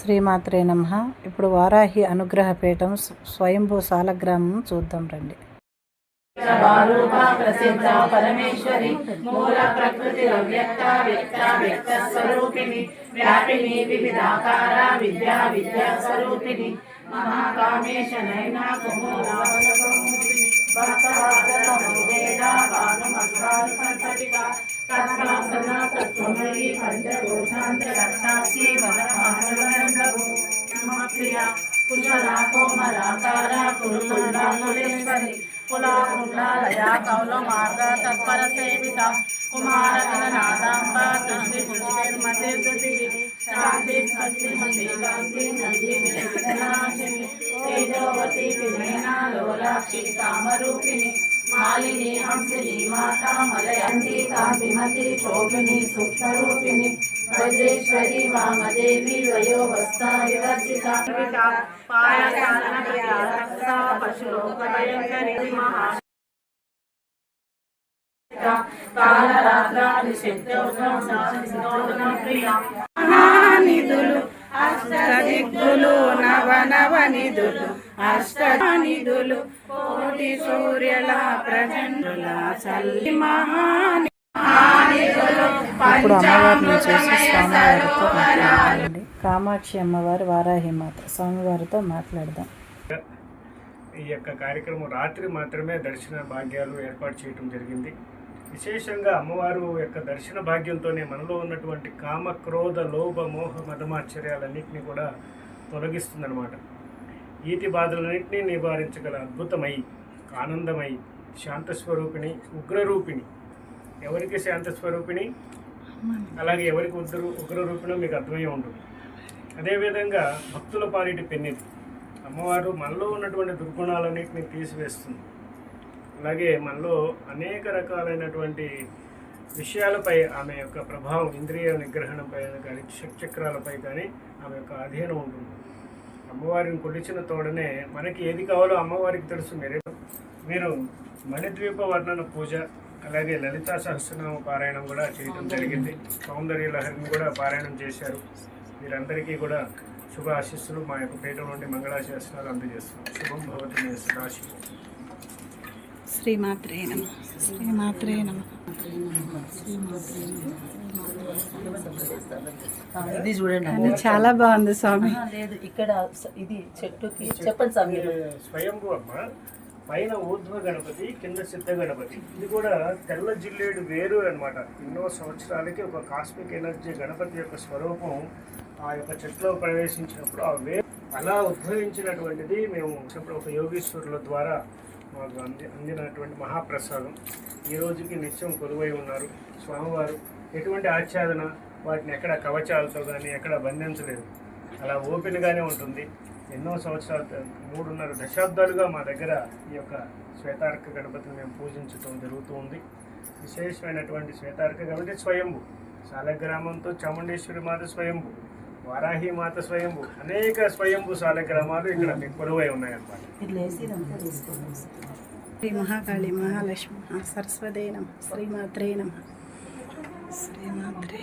శ్రీమాత్రే నమ. ఇప్పుడు వారాహి అనుగ్రహ పీఠం స్వయంభూ సాలగ్రామం చూద్దాం రండి. ప్రసిద్ధ పరమేశ్వరి మూల ప్రకృతి అవ్యక్త వ్యక్త వ్యక్త స్వరూపిణి వ్యాపిని వివిధాకార విద్యా విద్యా స్వరూపిణి మహాకామేశ పంచకోశాంత ప్రియ కుశలా కోమలాకార కురుకుండాములేశ్వరి కులాకుండాలయ కౌల మార్గ తత్పర సేవిత శాంతి స్వస్తి మతి కాంతి నంది తేజోవతి వినయనా లోలాక్షి కామరూపిణి మాలిని హంసిని మాతా మలయంతి శోభిని సూక్ష్మరూపిణి వజ్రేశ్వరి వామదేవి వయోవస్థా వివర్జిత కాలరాత్రాది నవ నిధులు అష్టనిధులు కోటి సూర్యుల ప్రజండుల చల్లి మహాని ఇప్పుడు అమ్మవారిని చూసి స్వామివారితో మాట్లాడాలండి కామాక్షి అమ్మవారి వారాహి మాత స్వామివారితో మాట్లాడదాం. ఈ యొక్క కార్యక్రమం రాత్రి మాత్రమే దర్శన భాగ్యాలు ఏర్పాటు చేయడం జరిగింది. విశేషంగా అమ్మవారు యొక్క దర్శన భాగ్యంతోనే మనలో ఉన్నటువంటి కామ క్రోధ లోభ మోహ మదమాశ్చర్యాలన్నింటినీ కూడా తొలగిస్తుందన్నమాట. ఈతి బాధలన్నింటినీ నివారించగల అద్భుతమై ఆనందమై శాంతస్వరూపిణి ఉగ్రరూపిణి. ఎవరికి శాంతస్వరూపిణి? అలాగే ఎవరికి ఉగ్ర ఉగ్రరూపిణో మీకు అర్థమై ఉంటుంది. అదేవిధంగా భక్తుల పాలిటి పెన్నిది. అమ్మవారు మనలో ఉన్నటువంటి దుర్గుణాలన్నింటినీ తీసివేస్తుంది. అలాగే మనలో అనేక రకాలైనటువంటి విషయాలపై ఆమె యొక్క ప్రభావం ఇంద్రియ నిగ్రహణపై కానీ చక్రాలపై కానీ ఆమె యొక్క అధీనం ఉంటుంది. అమ్మవారిని కొలిచిన తోడనే మనకి ఏది కావాలో అమ్మవారికి తెలుసు. మీరే మీరు మణిద్వీప వర్ణన పూజ అలాగే లలితా సహస్రనామ పారాయణం కూడా చేయడం జరిగింది. సౌందర్య లహరిని కూడా పారాయణం చేశారు. వీరందరికీ కూడా శుభ ఆశీస్సులు. మా యొక్క పీఠం నుండి మంగళాశాసనాలు అందజేస్తున్నాం. శుభం భవతి మీ సదాశి శ్రీమాత్రే నమ. శ్రీమాత్రే నమ. ఇది చూడండి చాలా బాగుంది స్వామి. లేదు ఇక్కడ ఇది చెట్టుకి చెప్పండి సార్ మీరు స్వయంభూ అమ్మ. పైన ఊర్ధ్వ గణపతి కింద సిద్ధ గణపతి. ఇది కూడా తెల్ల జిల్లేడు వేరు అన్నమాట. ఎన్నో సంవత్సరాలకి ఒక కాస్మిక్ ఎనర్జీ గణపతి యొక్క స్వరూపం ఆ యొక్క చెట్టులో ప్రవేశించినప్పుడు ఆ వేరు అలా ఉద్భవించినటువంటిది మేము చెప్పిన ఒక యోగీశ్వరుల ద్వారా మాకు అంది అందినటువంటి మహాప్రసాదం. ఈ రోజుకి నిత్యం కొలువై ఉన్నారు. స్వామివారు ఎటువంటి ఆచ్ఛాదన వాటిని ఎక్కడ కవచాలతో కానీ ఎక్కడ బంధించలేదు. అలా ఓపెన్గానే ఉంటుంది. ఎన్నో సంవత్సరాలు మూడున్నర దశాబ్దాలుగా మా దగ్గర ఈ యొక్క శ్వేతార్క గణపతిని మేము పూజించడం జరుగుతూ ఉంది. విశేషమైనటువంటి శ్వేతార్క గణపతి స్వయంభు. సాలగ్రామంతో చాముండేశ్వరి మాత స్వయంభు వారాహి మాత స్వయంభు అనేక స్వయంభు సాలగ్రామాలు ఇక్కడ మీకు కొలువై ఉన్నాయన్నమాట. శ్రీ మహాకాళి మహాలక్ష్మి ఆ సరస్వతే నమ శ్రీమాత్రే నమ. శ్రీమాత్రే